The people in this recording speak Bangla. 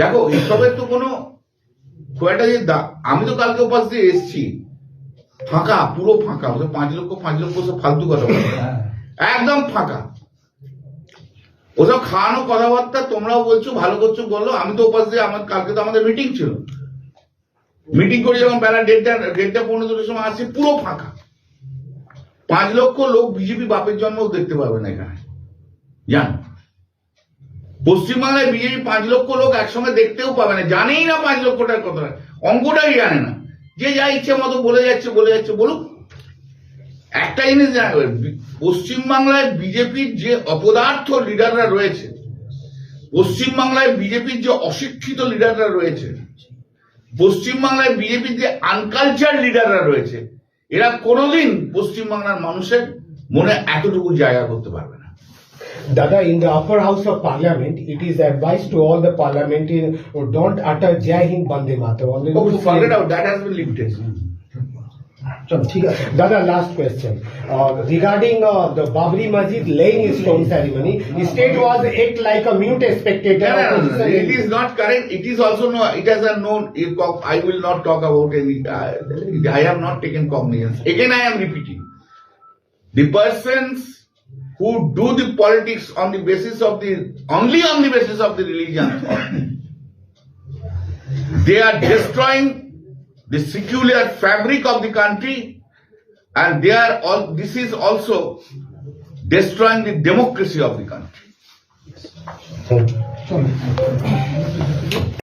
দেখো এসবের তো কোনো খুব একটা যে আমি তো কালকে উপাস দিয়ে এসছি। ফাঁকা পুরো ফাঁকা। ওদের পাঁচ লক্ষ পাঁচ লক্ষ সব ফালতু কথা একদম ফাঁকা। ওসব খাওয়ানো কথাবার্তা তোমরাও বলছো ভালো করছ বলল আমি তো উপাস দিয়ে আমার কালকে তো আমাদের মিটিং ছিল। মিটিং করে যখন বেলা দেড়টা দেড়টা পনেরো দুটোর সময় আসছি পুরো ফাঁকা। পাঁচ লক্ষ লোক বিজেপি বাপের জন্মও দেখতে পাবে না এখানে। জান? পশ্চিমবাংলায় বিজেপি পাঁচ লক্ষ লোক একসঙ্গে দেখতেও পাবে না। জানেই না পাঁচ লক্ষটার কথা। অঙ্কটাই জানে না। যে যা ইচ্ছে মতো বলে যাচ্ছে বলে যাচ্ছে, বলুক। একটা জিনিস পশ্চিমবাংলায় বিজেপির যে অপদার্থ লিডাররা রয়েছে, পশ্চিমবাংলায় বিজেপির যে অশিক্ষিত লিডাররা রয়েছে, পশ্চিমবাংলায় বিজেপির যে আনকালচার লিডাররা রয়েছে, এরা কোনোদিন পশ্চিমবাংলার মানুষের মনে এতটুকু জায়গা করতে পারবে না। Dada, in the upper house of parliament, it is advised to all the parliamentarians oh, don't utter Jai Hind Bande Mataram. Only oh, forget out. That has been lifted. Dada, last question. Uh, regarding uh, the Babri Masjid laying stone ceremony, the state was act like a mute spectator. No, no, no, it is not correct. It is also no. It has a known. I will not talk about any. Uh, I have not taken cognizance. Again, I am repeating. The persons who do the politics on the basis of the only on the basis of the religion, they are destroying the secular fabric of the country, and they are all. This is also destroying the democracy of the country. Thank you.